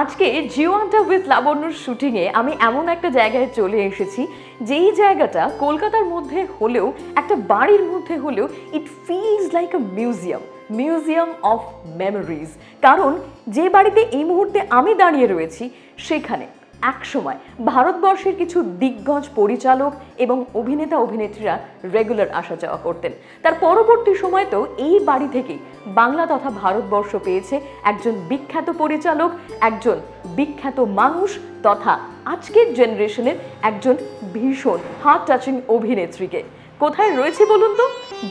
আজকে জিও আন্টা উইথ লাবণ্যর শুটিংয়ে আমি এমন একটা জায়গায় চলে এসেছি, যেই জায়গাটা কলকাতার মধ্যে হলেও, একটা বাড়ির মধ্যে হলেও it feels like a museum museum of memories কারণ যে বাড়িতে এই মুহূর্তে আমি দাঁড়িয়ে রয়েছি, সেখানে। একসময় ভারতবর্ষের কিছু দিগ্গজ পরিচালক এবং অভিনেতা অভিনেত্রীরা রেগুলার আসা যাওয়া করতেন। তার পরবর্তী সময়তেও এই বাড়ি থেকেই বাংলা তথা ভারতবর্ষ পেয়েছে একজন বিখ্যাত পরিচালক, একজন বিখ্যাত মানুষ তথা আজকের জেনারেশনের একজন ভীষণ হার্ট টাচিং অভিনেত্রীকে। কোথায় রয়েছে বলুন তো?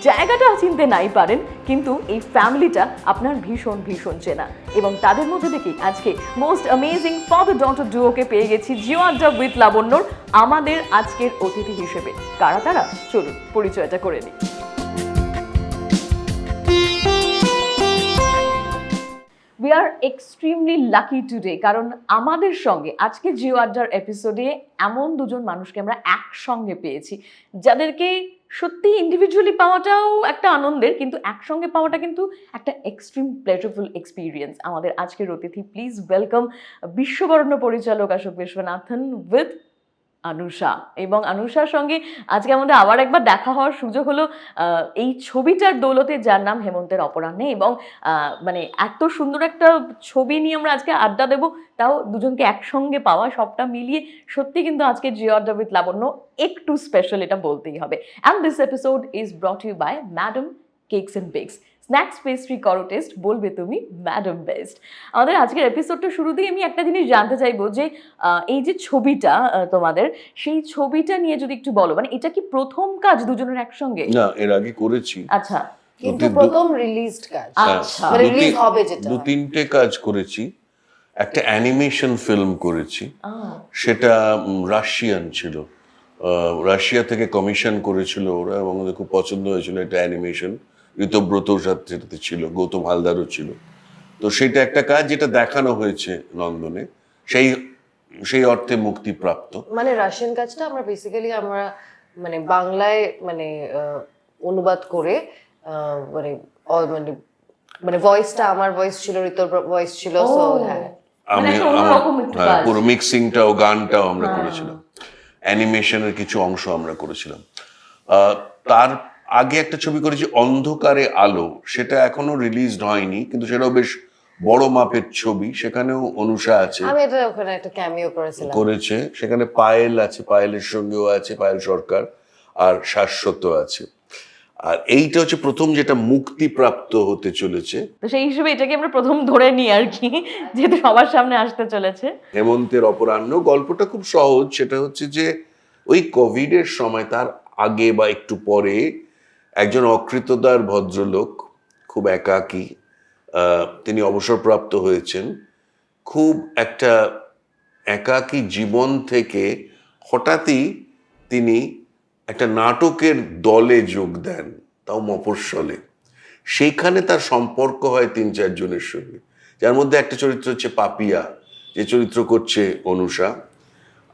জায়গাটা চিনতে নাই পারেন, কিন্তু এই ফ্যামিলিটা আপনার ভীষণ ভীষণ চেনা। এবং তাদের মধ্যে থেকেই আজকে মোস্ট অ্যামেজিং ফাদার ডটার ডুওকে পেয়ে গেছি জিও আড্ডা উইথ লাবণ্যর আমাদের আজকের অতিথি হিসেবে। কারা তারা? চলুন, পরিচয়টা করে নিই। We are extremely lucky today কারণ আমাদের সঙ্গে আজকে জিও আড্ডার এপিসোডে এমন দুজন মানুষকে আমরা একসঙ্গে পেয়েছি, যাদেরকে সত্যি ইন্ডিভিজুয়ালি পাওয়াটাও একটা আনন্দের, কিন্তু একসঙ্গে পাওয়াটা কিন্তু একটা এক্সট্রিম প্লেজারফুল এক্সপিরিয়েন্স আমাদের আজকের অতিথি। প্লিজ ওয়েলকাম বিশ্ববরণ্য পরিচালক অশোক বিশ্বনাথন উইথ আনুষা। এবং আনুষার সঙ্গে আজকে আমাদের আবার একবার দেখা হওয়ার সুযোগ হলো এই ছবিটার দৌলতে যার নাম হেমন্তের অপরাহ্নে এবং মানে এত সুন্দর একটা ছবি নিয়ে আমরা আজকে আড্ডা দেবো, তাও দুজনকে একসঙ্গে পাওয়া সবটা মিলিয়ে সত্যি কিন্তু আজকে জিও আড্ডা উইথ লাবণ্য একটু স্পেশাল এটা বলতেই হবে। And this episode is brought you by madam cakes and bakes snacks pastry করো টেস্ট বলবে তুমি ম্যাডাম বেস্ট আমাদের আজকের এপিসোডটা শুরুতেই আমি একটা জিনিস জানতে চাইব যে আহ, এই যে ছবিটা তোমাদের সেই ছবিটা নিয়ে যদি একটু বলো মানে এটা কি প্রথম কাজ দুজনের একসঙ্গে? না এর আগে করেছি। আচ্ছা। কিন্তু প্রথম রিলিজড কাজ। হ্যাঁ, আচ্ছা। মানে রিলিজ হবে যেটা। দু তিনটে কাজ করেছি। একটা অ্যানিমেশন ফিল্ম করেছি। সেটা রাশিয়ান ছিল। আহ, রাশিয়া থেকে কমিশন করেছিল ওরা এবং ওদের খুব পছন্দ হয়েছিল এটা অ্যানিমেশন ঋতব্রতর সাথে সেটাতে ছিল গৌতম হালদারও ছিল। তো সেটা একটা কাজ যেটা দেখানো হয়েছে লন্ডনে সেই সেই অর্থে মুক্তিপ্রাপ্ত। মানে রাশিয়ান কাজটা আমরা বেসিক্যালি আমরা মানে বাংলায় মানে আহ, অনুবাদ করে আহ, মানে অ- মানে মানে ভয়েসটা আমার ভয়েস ছিল ঋতর ভয়েস ছিল সো হ্যাঁ। মানে আমি একটু হ্যাঁ। পুরো মিক্সিংটাও গানটাও আমরা করেছিলাম। অ্যানিমেশনের কিছু অংশ আমরা করেছিলাম। আহ, তার আগে একটা ছবি করেছি অন্ধকারে আলো। সেটা এখনও রিলিজড হয়নি কিন্তু সেটাও বেশ বড় মাপের ছবি। সেখানেও অনুষা আছে। আমি এটা ওখানে একটা ক্যামিও করেছিলাম। করেছে। সেখানে পায়েল আছে পায়েলের সঙ্গেও আছে পায়েল সরকার আর শাশ্বত আছে। আর এইটা হচ্ছে প্রথম যেটা মুক্তিপ্রাপ্ত হতে চলেছে। তো সেই হিসেবে এটাকে আমরা প্রথম ধরে নিই আর কি যেহেতু সবার সামনে আসতে চলেছে। হেমন্তের অপরাহ্ন গল্পটা খুব সহজ। সেটা হচ্ছে যে ওই কোভিডের সময় তার আগে বা একটু পরে একজন অকৃতদার ভদ্রলোক, খুব একাকী তিনি অবসরপ্রাপ্ত হয়েছেন। খুব একটা একাকী জীবন থেকে হঠাৎই তিনি একটা নাটকের দলে যোগ দেন, তাও মফস্বলে। সেইখানে তার সম্পর্ক হয় তিন চারজনের সঙ্গে। যার মধ্যে একটা চরিত্র হচ্ছে পাপিয়া, যে চরিত্র করছে অনুষা।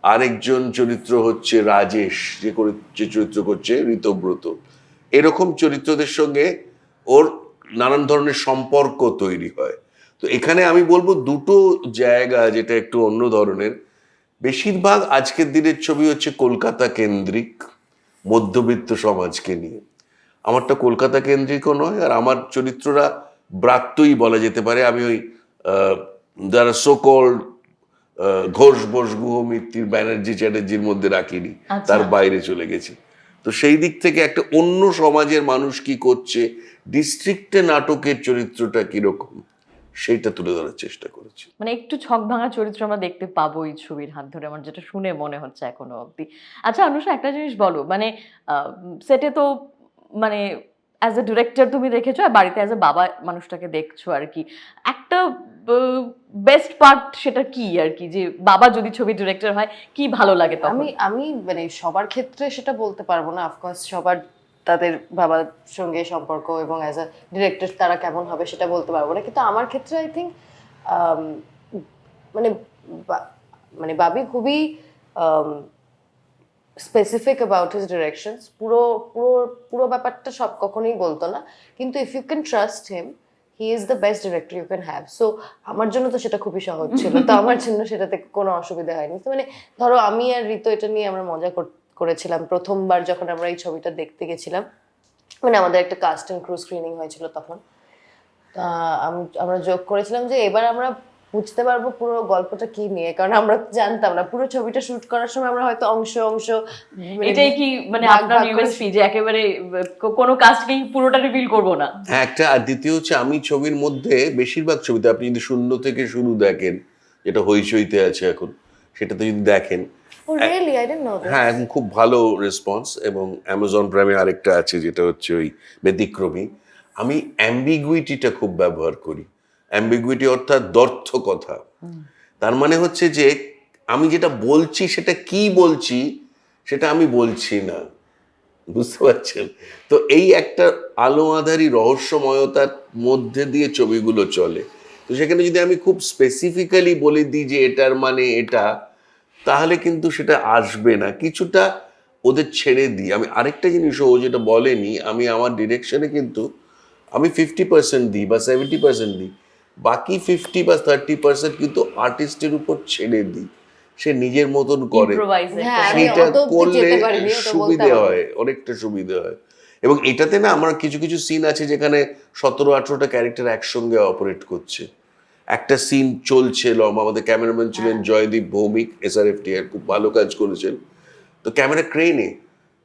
আরেকজন চরিত্র হচ্ছে রাজেশ, যে যে চরিত্র করছে ঋতব্রত। এরকম চরিত্রদের সঙ্গে ওর নানান ধরনের সম্পর্ক তৈরি হয়। তো এখানে আমি বলব দুটো জায়গা যেটা একটু অন্য ধরনের। বেশিরভাগ আজকের দিনের ছবি হচ্ছে কলকাতা কেন্দ্রিক মধ্যবিত্ত সমাজকে নিয়ে। আমারটা কলকাতা কেন্দ্রিকও নয় আর আমার চরিত্ররা ব্রাত্যই বলা যেতে পারে। আমি ওই যারা সোকল ঘোষ বোস গুহ মিত্তির ব্যানার্জি চ্যাটার্জির মধ্যে রাখিনি আচ্ছা। তার বাইরে চলে গেছি। তো সেই দিক থেকে একটা অন্য সমাজের মানুষ কি করছে? ডিস্ট্রিক্টে নাটকের চরিত্রটা কীরকম? সেইটা তুলে ধরার চেষ্টা করেছি। মানে একটু ছক ভাঙা চরিত্র আমরা দেখতে পাবো এই ছবির হাত ধরে, আমার যেটা শুনে মনে হচ্ছে এখনও অবধি। আচ্ছা অনুষা, একটা জিনিস বলো মানে সেটে তো মানে অ্যাজ এ ডিরেক্টর তুমি দেখেছ আর বাড়িতে অ্যাজ এ বাবা মানুষটাকে দেখছ আর কি। একটা বেস্ট পার্ট সেটা কি আর কি? যে বাবা যদি ছবি ডিরেক্টর হয়, কি ভালো লাগে তখন? আমি আমি মানে সবার ক্ষেত্রে সেটা বলতে পারব না। অফকোর্স সবার তাদের বাবার সঙ্গে সম্পর্ক এবং অ্যাজ আ ডিরেক্টর তারা কেমন হবে সেটা বলতে পারব না। কিন্তু আমার ক্ষেত্রে আই থিঙ্ক মানে মানে বাবি খুবই স্পেসিফিক অ্যাবাউট হিজ ডিরেকশনস পুরো পুরো পুরো ব্যাপারটা সব কখনোই বলতো না। কিন্তু if you can trust him he is the best director you can have so আমার জন্য তো সেটা খুবই সহজ ছিল। তো আমার জন্য সেটাতে কোনো অসুবিধা হয়নি। তো মানে ধরো আমি আর ঋতু এটা নিয়ে আমরা মজা কর- করেছিলাম। প্রথমবার যখন আমরা এই ছবিটা দেখতে গেছিলাম মানে আমাদের একটা কাস্ট অ্যান্ড ক্রু স্ক্রিনিং হয়েছিল তখন। আমরা যোগ করেছিলাম যে এবার আমরা বুঝতে পারব পুরো গল্পটা কি নিয়ে কারণ আমরা জানতাম না। পুরো ছবিটা শুট করার সময় আমরা হয়তো অংশ অংশ মানে এটাই কি মানে আপনার ইউএসপি যে একেবারে কোনো কাজকেই পুরোটা রিভিল করব না। হ্যাঁ একটা আর দ্বিতীয় হচ্ছে আমি ছবির মধ্যে বেশিরভাগ ছবিতে আপনি যদি শূন্য থেকে শুরু দেখেন যেটা হইচইতে আছে এখন সেটাতে যদি দেখেন ও রিয়েলি আই ডোন্ট নো হ্যাঁ এখন খুব ভালো রেসপন্স এবং অ্যামাজন প্রাইমে আরেকটা আছে যেটা হচ্ছে ওই ব্যতিক্রমী আমি অ্যাম্বিগুইটিটা খুব ব্যবহার করি। অ্যাম্বিগুইটি অর্থাৎ দর্থ কথা তার মানে হচ্ছে যে আমি যেটা বলছি সেটা কি বলছি সেটা আমি বলছি না। বুঝতে পারছেন? তো এই একটা আলো আধারি রহস্যময়তার মধ্যে দিয়ে ছবিগুলো চলে। তো সেখানে যদি আমি খুব স্পেসিফিক্যালি বলে দিই যে এটার মানে এটা, তাহলে কিন্তু সেটা আসবে না। কিছুটা ওদের ছেড়ে দিই। আমি আরেকটা জিনিস ও যেটা বলেনি, আমি আমার ডিরেকশনে কিন্তু আমি ফিফটি পার্সেন্ট দিই বা সেভেন্টি পার্সেন্ট দিই। বাকি ফিফটি বা থার্টি পার্সেন্ট কিন্তু আর্টিস্টের উপর ছেড়ে দিই। সে নিজের মতন করে। ইম্প্রোভাইজ হ্যাঁ, সেটা করলে সুবিধে হয় অনেকটা সুবিধে হয়। এবং এটাতে না আমার কিছু কিছু সিন আছে যেখানে সতেরো আঠেরোটা ক্যারেক্টার একসঙ্গে অপারেট করছে। একটা সিন চলছে লম আমাদের ক্যামেরাম্যান ছিলেন হ্যাঁ। জয়দীপ ভৌমিক এসআরএফ টিআর খুব ভালো কাজ করেছেন। তো ক্যামেরা ক্রেনে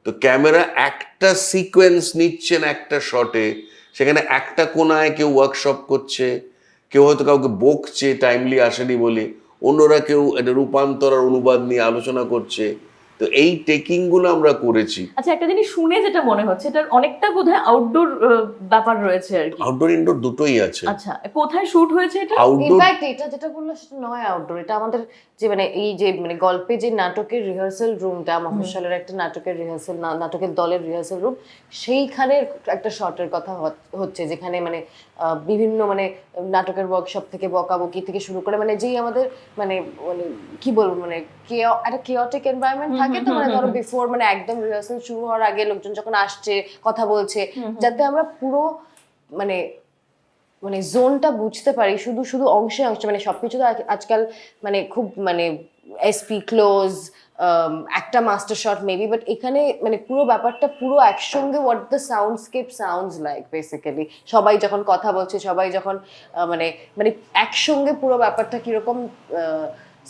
তো ক্যামেরা একটা সিকোয়েন্স নিচ্ছেন একটা শটে সেখানে একটা কোনায় কেউ ওয়ার্কশপ করছে। কেউ হয়তো কাউকে বকছে টাইমলি আসেনি বলে অন্যরা কেউ একটা রূপান্তর আর অনুবাদ নিয়ে আলোচনা করছে। তো এই টেকিংগুলো আমরা করেছি। আচ্ছা একটা জিনিস শুনে যেটা মনে হচ্ছে এটার অনেকটা বোধহয় আউটডোর ব্যাপার রয়েছে আর কি। আউটডোর ইনডোর দুটোই আছে। আচ্ছা কোথায় শুট হয়েছে এটা? ইনফ্যাক্ট এটা যেটা বলল সেটা নয় আউটডোর এটা আমাদের যে মানে এই যে মানে গল্পে যে নাটকের রিহার্সাল রুমটা মফস্বলের একটা নাটকের রিহার্সাল নাটকের দলের রিহার্সাল রুম সেইখানের একটা শটের কথা হচ্ছে যেখানে মানে বিভিন্ন মানে নাটকের ওয়ার্কশপ থেকে বকাবকি থেকে শুরু করে মানে যেই আমাদের মানে মানে কি বলব মানে একটা কেওটিক এনভায়রনমেন্ট থাকে তো মানে ধরো বিফোর মানে একদম রিহার্সাল শুরু হওয়ার আগে লোকজন যখন আসছে কথা বলছে যাতে আমরা পুরো মানে মানে জোনটা বুঝতে পারি শুধু শুধু অংশে অংশে মানে সবকিছু তো আজকাল মানে খুব মানে এসপি ক্লোজ একটা মাস্টার শট মেবি বাট এখানে মানে পুরো ব্যাপারটা পুরো একসঙ্গে what the soundscape sounds like basically সবাই যখন কথা বলছে, সবাই যখন মানে মানে একসঙ্গে পুরো ব্যাপারটা কীরকম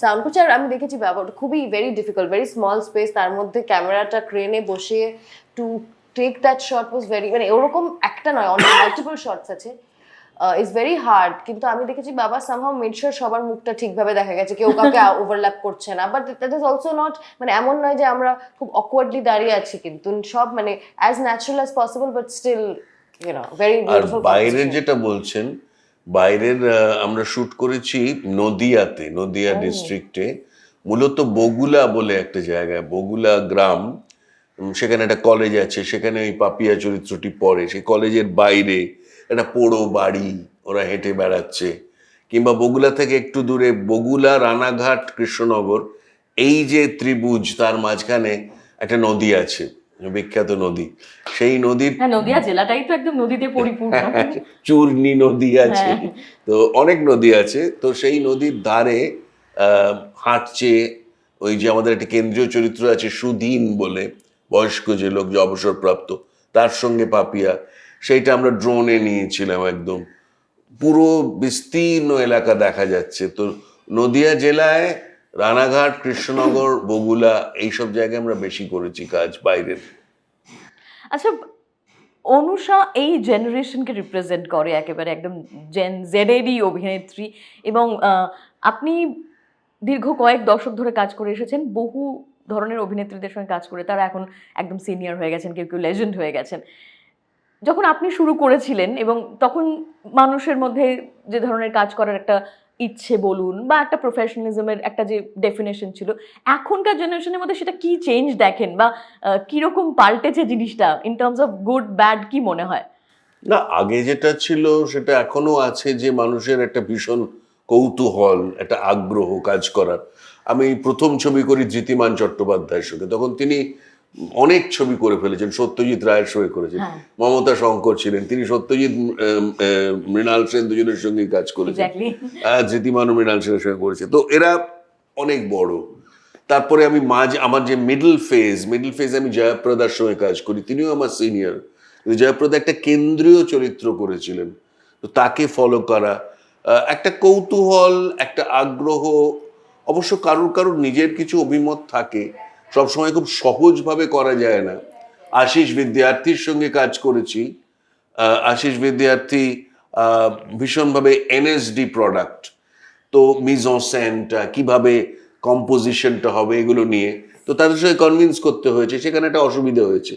সাউন্ড করছে। আর আমি দেখেছি ব্যাপারটা খুবই very difficult very small space তার মধ্যে ক্যামেরাটা ক্রেনে বসে to take that shot was very মানে ওরকম একটা নয়, অনেক মাল্টিপল শটস আছে। ইজ ভেরি হার্ড কিন্তু আমি দেখেছি বাবা সামহাও মেড শিওর সবার মুখটা ঠিকভাবে দেখা গেছে। কেউ কাউকে ওভারল্যাপ করছে না। But that is also not মানে এমন নয় যে আমরা খুব অকওয়ার্ডলি দাঁড়িয়ে আছি কিন্তু সব মানে as natural as possible but still you know very beautiful বাইরের যেটা বলছেন বাইরের আমরা শুট করেছি নদিয়াতে নদিয়া ডিস্ট্রিক্টে মূলত বগুলা বলে একটা জায়গায় বগুলা গ্রাম। সেখানে একটা কলেজ আছে সেখানে ওই পাপিয়া চরিত্রটি পড়ে। সেই কলেজের বাইরে একটা পোড়ো বাড়ি ওরা হেঁটে বেড়াচ্ছে। কিংবা বগুলা থেকে একটু দূরে বগুলা রানাঘাট কৃষ্ণনগর এই যে ত্রিভুজ তার মাঝখানে একটা নদী আছে বিখ্যাত নদী। সেই নদীর হ্যাঁ নদিয়া জেলাটাই তো একদম নদীতে পরিপূর্ণ। চূর্ণি নদী আছে। হ্যাঁ। তো অনেক নদী আছে। তো সেই নদীর ধারে আহ, হাঁটছে ওই যে আমাদের একটা কেন্দ্রীয় চরিত্র আছে সুদিন বলে বয়স্ক যে লোক যে অবসরপ্রাপ্ত তার সঙ্গে পাপিয়া। সেইটা আমরা ড্রোনে নিয়েছিলাম একদম। পুরো বিস্তীর্ণ এলাকা দেখা যাচ্ছে। তো নদিয়া জেলায় রানাঘাট, কৃষ্ণনগর বগুলা এইসব জায়গায় আমরা বেশি করেছি কাজ বাইরের আচ্ছা অনুষা এই জেনারেশনকে রিপ্রেজেন্ট করে একেবারে একদম জেন জেডেরই অভিনেত্রী এবং আপনি দীর্ঘ কয়েক দশক ধরে কাজ করে এসেছেন, বহু ধরনের অভিনেত্রীদের সঙ্গে কাজ করে তারা এখন একদম সিনিয়র হয়ে গেছেন, কেউ কেউ লেজেন্ড হয়ে গেছেন। যখন আপনি শুরু করেছিলেন এবং তখন মানুষের মধ্যে যে ধরনের কাজ করার একটা ইচ্ছে বলুন বা একটা প্রফেশনালিজমের একটা যে ডেফিনেশন ছিল, এখনকার জেনারেশনের মধ্যে সেটা কি চেঞ্জ দেখেন বা কীরকম পাল্টেছে জিনিসটা in terms of good bad কি মনে হয়? না, আগে যেটা ছিল সেটা এখনও আছে যে মানুষের একটা ভীষণ কৌতূহল, একটা আগ্রহ কাজ করার। আমি প্রথম ছবি করি ধৃতিমান চট্টোপাধ্যায়ের সঙ্গে। তখন তিনি অনেক ছবি করে ফেলেছেন সত্যজিৎ রায়ের সঙ্গে করেছেন। হ্যাঁ। মমতা শঙ্কর ছিলেন তিনি সত্যজিৎ মৃণাল সেন দুজনের সঙ্গে কাজ করেছেন। এক্স্যাক্টলি ধৃতিমান মৃণাল সেনের সঙ্গে করেছে তো এরা অনেক বড়। তারপরে আমি মাঝ আমার যে মিডল ফেজ মিডল ফেজ আমি জয়াপ্রদার সঙ্গে কাজ করি তিনিও আমার সিনিয়র জয়াপ্রদা একটা কেন্দ্রীয় চরিত্র করেছিলেন। তো তাকে ফলো করা আহ, একটা কৌতূহল একটা আগ্রহ অবশ্য কারুর কারুর নিজের কিছু অভিমত থাকে। সবসময় খুব সহজভাবে করা যায় না। আশিস বিদ্যার্থীর সঙ্গে কাজ করেছি। আশিস বিদ্যার্থী ভীষণভাবে এনএসডি প্রোডাক্ট তো মিজনসেনটা কীভাবে কম্পোজিশনটা হবে এগুলো নিয়ে। তো তাদের সঙ্গে কনভিন্স করতে হয়েছে, সেখানে একটা অসুবিধা হয়েছে।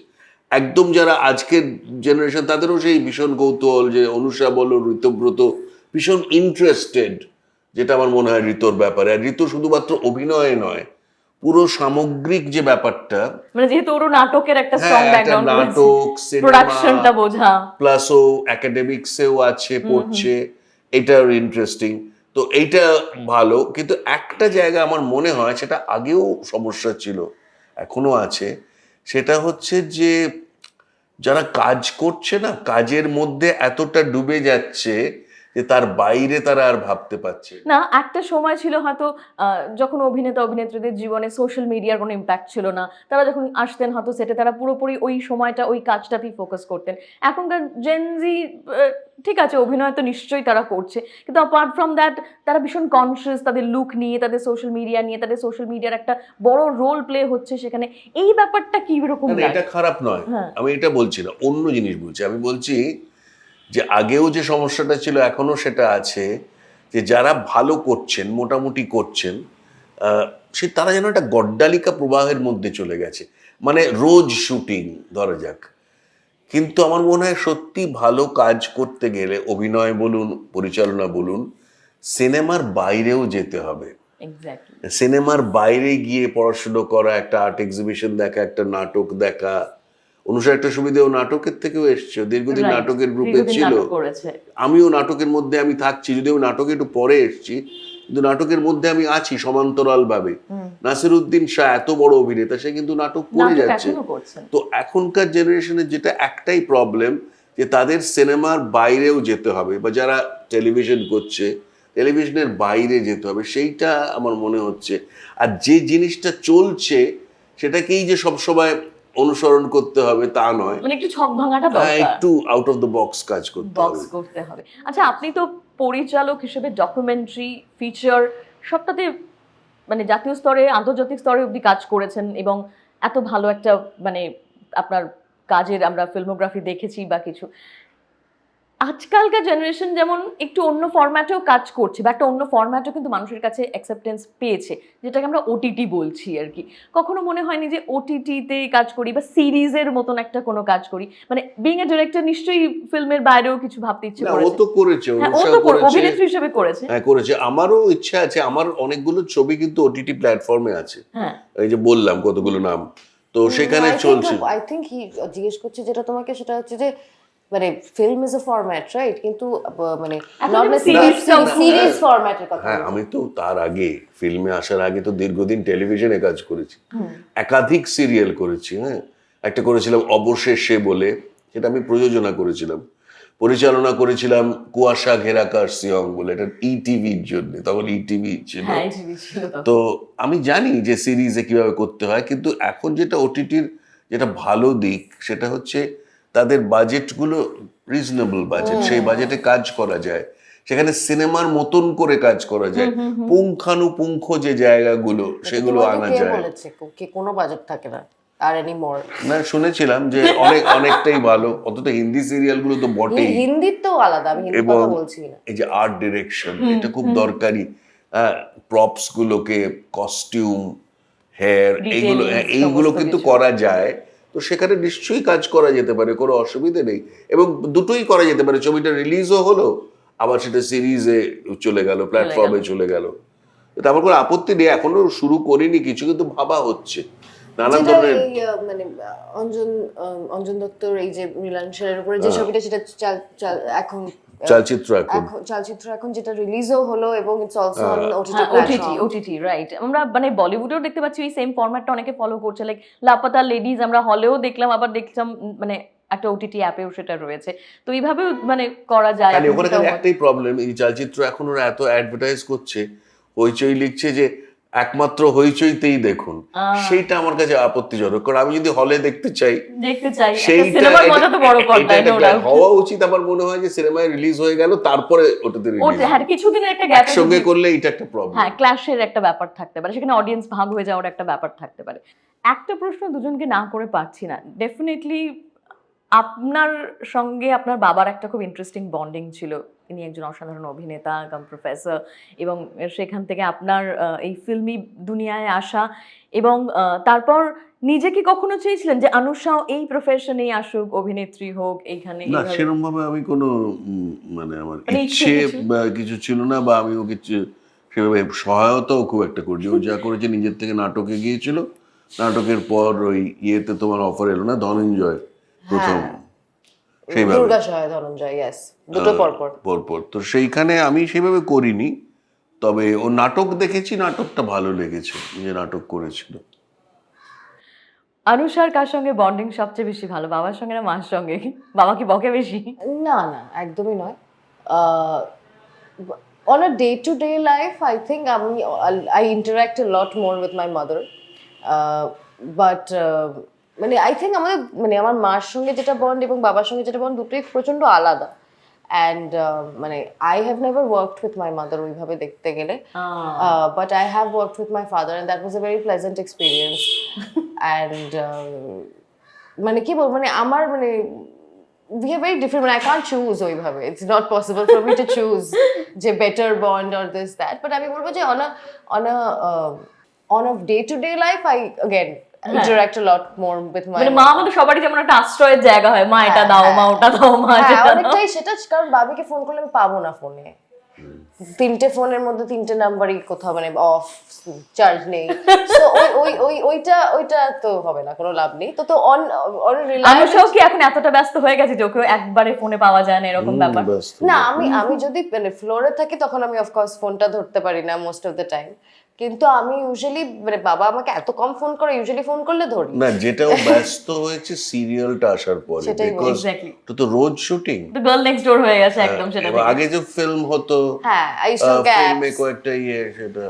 একদম যারা আজকের জেনারেশন তাদেরও সেই ভীষণ কৌতূহল যে অনুষা বলো, ঋতব্রত, ভীষণ ইন্টারেস্টেড যেটা আমার মনে হয় ঋতুর ব্যাপারে। আর ঋতু শুধুমাত্র অভিনয়ে নয় পুরো সামগ্রিক যে ব্যাপারটা মানে যেহেতু ওর নাটকের একটা স্ট্রং ব্যাকগ্রাউন্ড নাটক প্রোডাকশনটা বোঝা। প্লাস ও একাডেমিক্সেও আছে পড়ছে এটা ইন্টারেস্টিং তো এইটা ভালো কিন্তু একটা জায়গা আমার মনে হয় সেটা আগেও সমস্যা ছিল এখনও আছে সেটা হচ্ছে যে যারা কাজ করছে না কাজের মধ্যে এতটা ডুবে যাচ্ছে যে তার বাইরে তারা আর ভাবতে পারছে না। একটা সময় ছিল হয়তো যখন অভিনেতা অভিনেত্রীদের জীবনে সোশ্যাল মিডিয়ার কোনো ইম্প্যাক্ট ছিল না তারা যখন আসতেন হয়তো সেটে তারা পুরোপুরি ওই সময়টা ওই কাজটাতেই ফোকাস করতেন। এখনকার জেনজি ঠিক আছে অভিনয় তো নিশ্চয়ই তারা করছে কিন্তু অ্যাপার্ট ফ্রম দ্যাট তারা ভীষণ কনসিয়াস তাদের লুক নিয়ে তাদের সোশ্যাল মিডিয়া নিয়ে তাদের সোশ্যাল মিডিয়ার একটা বড় রোল প্লে হচ্ছে সেখানে। এই ব্যাপারটা কি রকম এটা খারাপ নয়। হ্যাঁ। আমি এটা বলছি না অন্য জিনিস বলছি। আমি বলছি যে আগেও যে সমস্যাটা ছিল এখনও সেটা আছে যে যারা ভালো করছেন মোটামুটি করছেন সে তারা যেন একটা গড্ডালিকা প্রবাহের মধ্যে চলে গেছে। মানে রোজ শুটিং ধরা যাক। কিন্তু আমার মনে হয় সত্যি ভালো কাজ করতে গেলে অভিনয় বলুন পরিচালনা বলুন সিনেমার বাইরেও যেতে হবে। সিনেমার বাইরে গিয়ে পড়াশুনো করা একটা আর্ট এক্সিবিশন দেখা একটা নাটক দেখা একটা সুবিধা ও নাটকের থেকেও এসছে। দীর্ঘদিন নাটকের গ্রুপে ছিল। আমিও নাটকের মধ্যে আমি থাকছি যদিও নাটকে একটু পরে এসছি কিন্তু নাটকের মধ্যে আমি আছি সমান্তরাল ভাবে নাসির উদ্দিন শাহ এত বড় অভিনেতা সে কিন্তু নাটক করে যাচ্ছে। তো এখনকার জেনারেশনের যেটা একটাই প্রবলেম যে তাদের সিনেমার বাইরেও যেতে হবে বা যারা টেলিভিশন করছে টেলিভিশনের বাইরে যেতে হবে সেইটা আমার মনে হচ্ছে। আর যে জিনিসটা চলছে সেটাকেই যে সবসময় অনুসরণ করতে হবে তা নয়। মানে একটু ছক ভাঙাটা হ্যাঁ, দরকার। একটু আউট অফ দ্য বক্স কাজ করতে হবে। বক্স করতে হবে। আচ্ছা আপনি তো পরিচালক হিসেবে ডকুমেন্টারি ফিচার সবটাতে মানে জাতীয় স্তরে আন্তর্জাতিক স্তরে অবধি কাজ করেছেন এবং এত ভালো একটা মানে আপনার কাজের আমরা ফিল্মোগ্রাফি দেখেছি বা কিছু। আজকালকার জেনারেশন যেমন একটু অন্য ফরম্যাটেও কাজ করছে বা একটা অন্য ফরম্যাটেও কিন্তু মানুষের কাছে অ্যাকসেপ্টেন্স পেয়েছে যেটাকে আমরা ওটিটি বলছি আর কি। কখনো মনে হয়নি যে ওটিটিতে কাজ করি বা সিরিজের মতন একটা কোনো কাজ করি। মানে বিং এ ডিরেক্টর নিশ্চয়ই ফিল্মের বাইরেও কিছু ভাবতে ইচ্ছে না ও করেছে। তো করেছে হ্যাঁ ও তো করেছে। অভিনেত্রী হিসেবে করেছে। হ্যাঁ করেছে। আমারও ইচ্ছা আছে আমার অনেকগুলো ছবি কিন্তু ওটিটি প্ল্যাটফর্মে আছে। হ্যাঁ। এই যে বললাম কতগুলো নাম। তো সেখানে চলছে। আই থিঙ্ক হি জিজ্ঞেস করছে যেটা তোমাকে সেটা হচ্ছে যে মানে film is a format right কিন্তু মানে সিরিজ ফরম্যাটের কথা। হ্যাঁ আমি তো তার আগে ফিল্মে আসার আগে তো দীর্ঘদিন টেলিভিশনে কাজ করেছি। একাধিক সিরিয়াল করেছি হ্যাঁ। একটা করেছিলাম অবশেষে বলে সেটা আমি প্রযোজনা করেছিলাম। পরিচালনা করেছিলাম কুয়াশা ঘেরাকার সিয়ং বলে এটা ইটিভির জন্য তখন ইটিভি ছিল। হ্যাঁ তখন। তো আমি জানি যে সিরিজে কীভাবে করতে হয় কিন্তু এখন যেটা ওটিটির যেটা ভালো দিক সেটা হচ্ছে তাদের বাজেটগুলো রিজনেবল বাজেট সেই বাজেটে কাজ করা যায়। সেখানে সিনেমার মতন করে কাজ করা যায়। পুঙ্খানুপুঙ্খ যে জায়গাগুলো সেগুলো আনা যায়। কোনো বাজেট থাকে না? আর না শুনেছিলাম যে অনেক অনেকটাই ভালো। অন্তত হিন্দি সিরিয়ালগুলো তো বটেই। হিন্দির তো আলাদা আমি হিন্দির এবং কথা বলছি না। এই যে আর্ট ডিরেকশন এটা খুব দরকারি। প্রপস গুলোকে কস্টিউম হেয়ার এইগুলো হ্যাঁ, এইগুলো কিন্তু করা যায়। তো সেখানে নিশ্চয়ই কাজ করা যেতে পারে কোনো অসুবিধে নেই। এবং দুটোই করা যেতে পারে ছবিটা রিলিজও হলো আবার সেটা সিরিজে চলে গেল প্ল্যাটফর্মে চলে গেল। আমার কোনো আপত্তি নেই এখনও শুরু করিনি কিছু কিন্তু ভাবা হচ্ছে। নানা যেটা ধরনের মানে অঞ্জন অঞ্জন দত্তর এই যে মিলান সেনের উপরে যে হ্যাঁ। ছবিটা সেটা এখন চলচ্চিত্র এখন। চলচ্চিত্র এখন যেটা রিলিজও হলো এবং it's also on OTT OTT OTT right আমরা মানে বলিউডেও দেখতে পাচ্ছি এই সেম ফরম্যাটটা অনেকে ফলো করছে লাইক লাপাতা লেডিজ আমরা হলেও দেখলাম আবার দেখলাম মানে একটা ওটিটি অ্যাপেও সেটা রয়েছে। তো এইভাবেও মানে করা যায় ওখানে। একটাই প্রবলেম এই চলচ্চিত্র এখন ওরা এত অ্যাডভার্টাইজ করছে হইচই লিখছে যে একমাত্র হইচইতেই দেখুন। সেইটা আমার কাছে আপত্তিজনক। কারণ আমি যদি হলে দেখতে চাই দেখতে চাই সেইটা। হওয়া উচিত আমার মনে হয় যে সিনেমায় রিলিজ হয়ে গেল তারপরে ওটাতে রিলিজ হ্যাঁ কিছুদিনের একটা গ্যাপ একসঙ্গে করলে এটা একটা প্রবলেম হ্যাঁ ক্লাশের একটা ব্যাপার থাকতে পারে সেখানে অডিয়েন্স ভাগ হয়ে যাওয়ার একটা ব্যাপার থাকতে পারে। একটা প্রশ্ন দুজনকে না করে পারছি না। ডেফিনেটলি আপনার সঙ্গে আপনার বাবার একটা খুব ইন্টারেস্টিং বন্ডিং ছিল। তিনি একজন অসাধারণ অভিনেতা কাম প্রফেসর এবং সেখান থেকে আপনার এই ফিল্মি দুনিয়ায় আসা এবং তারপর নিজেকে কখনো চেয়েছিলেন যে আনুষাও এই প্রফেশনেই আসুক অভিনেত্রী হোক এইখানে না? সেরকম ভাবে আমি কোনো মানে আমার মানে ইচ্ছে কিছু? ছিল না বা আমি ওকে সেভাবে সহায়তাও খুব একটা করছি ও যা করেছে নিজের থেকে নাটকে গিয়েছিল নাটকের পর ওই ইয়েতে তোমার অফার এলো না ধনঞ্জয় প্রথম সেইভাবে দুর্গা সহায় ধনঞ্জয় ইয়েস দুটো পরপর। পরপর। তো সেইখানে আমি সেভাবে করিনি তবে ও নাটক দেখেছি নাটকটা ভালো লেগেছে যে নাটক করেছিল। আনুষার কার সঙ্গে বন্ডিং সবচেয়ে বেশি ভালো বাবার সঙ্গে না মার সঙ্গে? বাবা কি বকে বেশি? না না একদমই নয়। On a day to day life I think আমি I interact a lot more with my mother but মানে আই থিঙ্ক আমাদের মানে আমার মার সঙ্গে যেটা বন্ড এবং বাবার সঙ্গে যেটা বন্ড দুটোই প্রচণ্ড আলাদা অ্যান্ড মানে I have never worked with my mother ওইভাবে দেখতে গেলে Uh, I have worked with my father, and that was a very pleasant experience. and um, মানে কি বলব মানে আমার মানে we are very different. মানে I can't choose ওইভাবে. It's not possible for me to choose যে better bond or this that. But আমি বলব যে on a on a uh, on a day to day life, I again interact a lot more with my. মানে মা আমাদের সবারই যেমন একটা আশ্রয়ের জায়গা হয় মা এটা হ্যাঁ, দাও হ্যাঁ, মা ওটা দাও মা হ্যাঁ সেটা দাও। অনেকটাই সেটা কারণ বাবিকে ফোন করলে আমি পাবো না ফোনে তিনটে ফোনের মধ্যে তিনটে নাম্বারই কোথাও মানে অফ চার্জ নেই। তো ওই ওই ওই ওইটা ওইটা তো হবে না কোনো লাভ নেই। তো তো অন অন আনুষাও কি এখন এতটা ব্যস্ত হয়ে গেছে যে ওকে একবারে ফোনে পাওয়া যায় না এরকম ব্যাপার? না আমি আমি যদি মানে ফ্লোরে থাকি তখন আমি অফকোর্স ফোনটা ধরতে পারি না মোস্ট অফ দ্য টাইম কিন্তু আমি ইউজুয়ালি মানে বাবা আমাকে এত কম ফোন করে ইউজুয়ালি ফোন করলে ধরি না যেটাও ব্যস্ত হয়েছে সিরিয়ালটা আসার পরে সেটাই বিকজ তো তো রোজ শুটিং তো গার্ল নেক্সট ডোর হয়ে গেছে একদম সেটা। আগে যে ফিল্ম হতো হ্যাঁ আই স্টু গ্যাপ ফিল্মে কয়েকটা ইয়ে সেটা।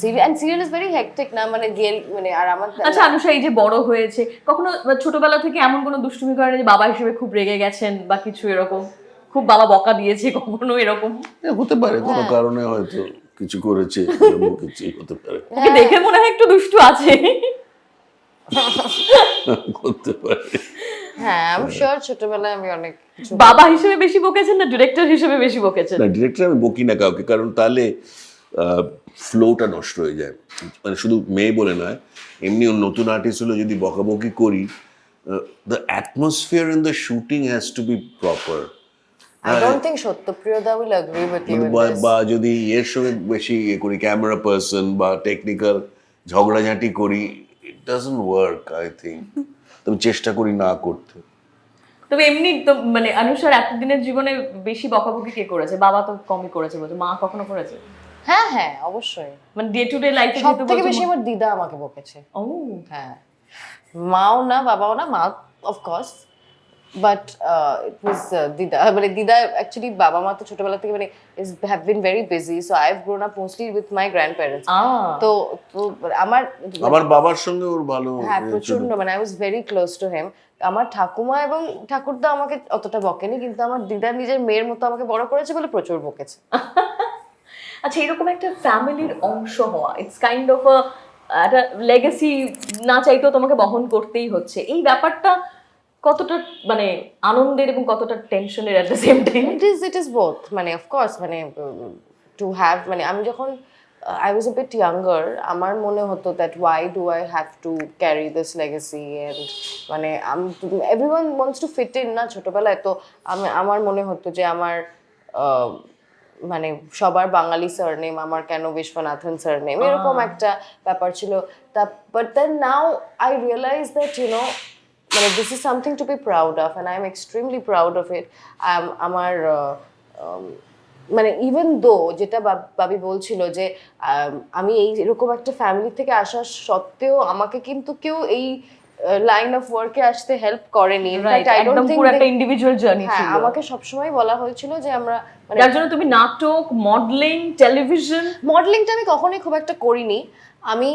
Serial and is very hectic না মানে গেল মানে আর আমার আচ্ছা আনুষা এই যে বড় হয়েছে কখনো ছোটবেলা থেকে এমন কোনো দুষ্টুমি করে যে বাবা হিসেবে খুব রেগে গেছেন বা কিছু এরকম? খুব বাবা বকা দিয়েছে কখনো এরকম? হতে পারে কোনো হ্যাঁ। কারণে হয়তো। কিছু করেছে কিছু হতে পারে। ওকে দেখে মনে হয় একটু দুষ্টু আছে। করতে পারে। হ্যাঁ আমি শিওর ছোটবেলায় আমি অনেক বাবা হিসেবে বেশি বকেছেন না ডিরেক্টর হিসেবে বেশি বকেছেন? না ডিরেক্টর আমি বকি না কাউকে কারণ তাহলে ফ্লোটা নষ্ট হয়ে যায়। মানে শুধু মেয়ে বলে নয় এমনি নতুন আর্টিস্ট হলো যদি বকাবকি করি the atmosphere in the shooting has to be proper বা যদি এর সঙ্গে বেশি ইয়ে করি ক্যামেরা পার্সন বা টেকনিক্যাল ঝগড়াঝাঁটি করি it doesn't work I think তবে চেষ্টা করি না করতে। তবে এমনি তো মানে অনুসার এতদিনের জীবনে বেশি বকাবকি কে করেছে? বাবা তো কমই করেছে বলছে মা কখনো করেছে? হ্যাঁ হ্যাঁ অবশ্যই। মানে ডে টু ডে লাইফে সব থেকে বেশি আমার দিদা আমাকে বকেছে। ও। হ্যাঁ। মাও না বাবাও না মা অফকোর্স বাট ইট ওয়াজ দিদা মানে দিদা অ্যাকচুয়ালি বাবা মা তো ছোটবেলা থেকে মানে is have been very busy so I have grown up mostly with my grandparents তো তো আমার আমার বাবার সঙ্গে ওর ভালো হ্যাঁ। প্রচণ্ড মানে I was very close to them আমার ঠাকুমা এবং ঠাকুরদা আমাকে অতটা বকেনি কিন্তু আমার দিদা নিজের মেয়ের মতো আমাকে বড় করেছে বলে প্রচুর বকেছে। আচ্ছা এরকম একটা ফ্যামিলির অংশ হওয়া ইটস কাইন্ড অফ একটা লেগেসি না চাইতেও তোমাকে বহন করতেই হচ্ছে। এই ব্যাপারটা কতটা মানে আনন্দের এবং কতটা টেনশনের at the same time it is it is both মানে অফকোর্স মানে টু হ্যাভ মানে আমি যখন আই ওয়াজ বিট ইয়াঙ্গার আমার মনে হতো that why do I have to carry this legacy and মানে everyone wants to fit in না ছোটোবেলায়। তো আমি আমার মনে হতো যে আমার মানে সবার বাঙালি সারনেম আমার কেন বিশ্বনাথন সারনেম এরকম একটা ব্যাপার ছিল। তা but then now I realise that you know মানে this is something to be proud of and I am extremely proud of it আমার মানে ইভেন দো যেটা বাবি বলছিল যে আমি এই এরকম একটা ফ্যামিলি থেকে আসা সত্ত্বেও আমাকে কিন্তু কেউ এই লাইন অফ ওয়ার্কে আসতে হেল্প করেনি। রাইট একদম পুরো একটা ইন্ডিভিজুয়াল জার্নি হ্যাঁ ছিল। আমাকে সবসময় বলা হয়েছিল যে আমরা মানে যার জন্য তুমি নাটক মডেলিং টেলিভিশন মডেলিংটা আমি কখনোই খুব একটা করিনি। আমি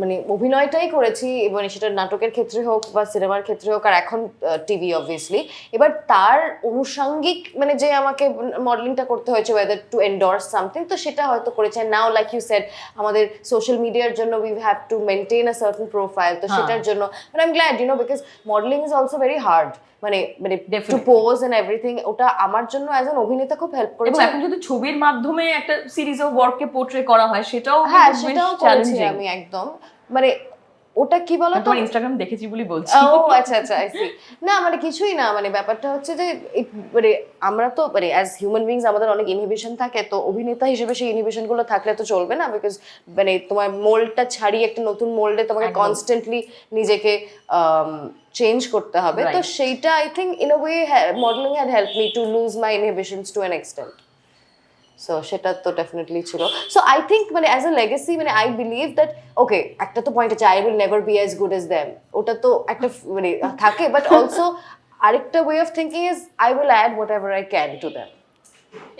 মানে অভিনয়টাই করেছি এবং সেটা নাটকের ক্ষেত্রে হোক বা সিনেমার ক্ষেত্রে হোক আর এখন টিভি অবভিয়াসলি এবার তার অনুষঙ্গিক মানে যে আমাকে মডেলিংটা করতে হয়েছে ওয়েদার টু এন্ডোর্স সামথিং তো সেটা হয়তো করেছে। নাও লাইক ইউ সেড আমাদের সোশ্যাল মিডিয়ার জন্য we have to maintain a certain profile তো হ্যাঁ। সেটার জন্য। মানে I am glad you know because modelling is also very hard মানে মানে টু পোজ এন্ড এভরিথিং ওটা আমার জন্য অ্যাজ অ্যান অভিনেতা খুব হেল্প করেছে। এখন যদি ছবির মাধ্যমে একটা সিরিজ অফ ওয়ার্ককে পোর্ট্রে করা হয় সেটাও হ্যাঁ সেটাও করেছি। চ্যালেঞ্জিং আমি একদম। মানে ওটা কি বলো তো ইনস্টাগ্রাম দেখেছি বলে বলছি। ও আচ্ছা আচ্ছা আই সি না মানে কিছুই না মানে ব্যাপারটা হচ্ছে যে মানে আমরা তো মানে অ্যাজ হিউম্যান বিংস আমাদের অনেক ইনহিবিশন থাকে তো অভিনেতা হিসেবে সেই ইনহিবিশনগুলো থাকলে তো চলবে না বিকজ মানে তোমার মোল্ডটা ছাড়িয়ে একটা নতুন মোল্ডে তোমাকে। কনস্ট্যান্টলি নিজেকে চেঞ্জ করতে হবে। তো সেইটা I think in a way modelling had help me to lose my inhibitions to an extent so সেটা তো ডেফিনেটলি ছিল। সো আই থিঙ্ক মানে অ্যাজ এ লেগেসি মানে আই বিলিভ দ্যাট ওকে একটা তো পয়েন্ট আছে I will never be as good as them ওটা তো একটা মানে থাকে বাট অলসো আরেকটা way of thinking is I will add whatever I can to them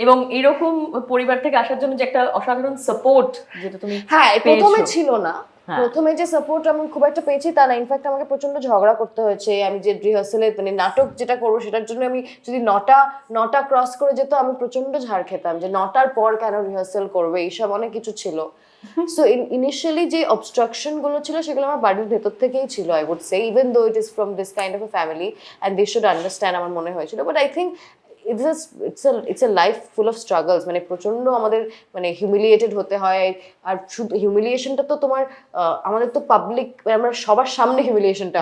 এবং এরকম পরিবার থেকে আসার জন্য যে একটা অসাধারণ সাপোর্ট যেটা তুমি হ্যাঁ প্রথমে ছিল না। প্রথমে যে সাপোর্ট আমি খুব একটা পেয়েছি তা না ইনফ্যাক্ট আমাকে প্রচণ্ড ঝগড়া করতে হয়েছে আমি যে রিহার্সালে মানে নাটক যেটা করব সেটার জন্য আমি যদি নটা নটা ক্রস করে যেত আমি প্রচণ্ড ঝাড় খেতাম যে নটার পর কেন রিহার্সাল করবে এইসব অনেক কিছু ছিল। সো ইনিশিয়ালি যে অবস্ট্রাকশনগুলো ছিল সেগুলো আমার বাড়ির ভেতর থেকেই ছিল I would say even though it is from this kind of a family and they should understand আমার মনে হয়েছিল but I think it's it's it's a life full of struggles মানে প্রচণ্ড আমাদের মানে হিউমিলিয়েটেড হতে হয়। আর শুধু হিউমিলিয়েশনটা তো তোমার আমাদের তো পাবলিক আমরা সবার সামনে হিউমিলিয়েশনটা.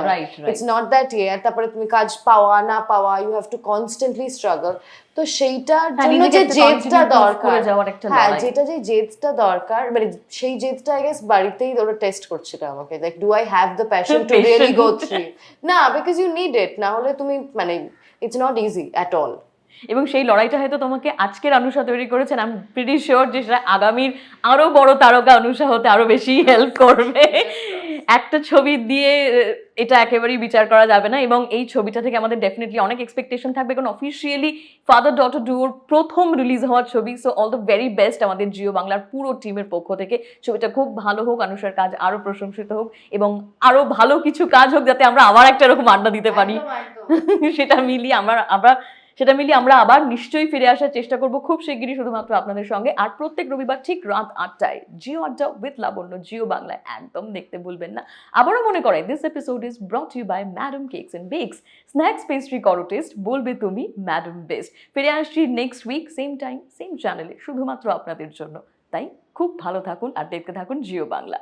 ইটস নট দ্যাট ইয়ে আর তারপরে তুমি কাজ পাওয়া না পাওয়া you have to constantly struggle তো সেইটার হ্যাঁ, জন্য যে জেদটা দরকার হ্যাঁ যেটা যে জেদটা দরকার মানে সেই জেদটা আই গেস বাড়িতেই ওরা টেস্ট করছিল আমাকে। Like do I have the passion to really go. Through না বিকজ ইউ নিড ইট না হলে তুমি মানে it's not easy at all এবং সেই লড়াইটা হয়তো তোমাকে আজকের অনুষা তৈরি করেছেন। আমি প্রিটি শিওর যে সেটা আগামীর আরও বড় তারকা অনুষা হতে আরও বেশি হেল্প করবে। একটা ছবি দিয়ে এটা একেবারেই বিচার করা যাবে না এবং এই ছবিটা থেকে আমাদের ডেফিনেটলি অনেক এক্সপেকটেশন থাকবে। কারণ অফিসিয়ালি ফাদার ডটার ডুয়োর প্রথম রিলিজ হওয়ার ছবি so all the very best আমাদের জিও বাংলার পুরো টিমের পক্ষ থেকে। ছবিটা খুব ভালো হোক অনুষার কাজ আরও প্রশংসিত হোক এবং আরও ভালো কিছু কাজ হোক যাতে আমরা আবার একটা এরকম আড্ডা দিতে পারি। সেটা মিলিয়ে আমরা আমরা সেটা মিলিয়ে আমরা আবার নিশ্চয়ই ফিরে আসার চেষ্টা করব খুব শিগগিরই শুধুমাত্র আপনাদের সঙ্গে। আর প্রত্যেক রবিবার ঠিক রাত আটটায় জিও আড্ডা উইথ লাবণ্য, জিও বাংলায় একদম দেখতে ভুলবেন না। আবারও মনে করাই this episode is brought you by madam cakes and bakes snacks pastry করো টেস্ট বলবে তুমি ম্যাডাম বেস্ট ফিরে আসছি next week same time same চ্যানেলে শুধুমাত্র আপনাদের জন্য। তাই খুব ভালো থাকুন আর দেখতে থাকুন জিও বাংলা।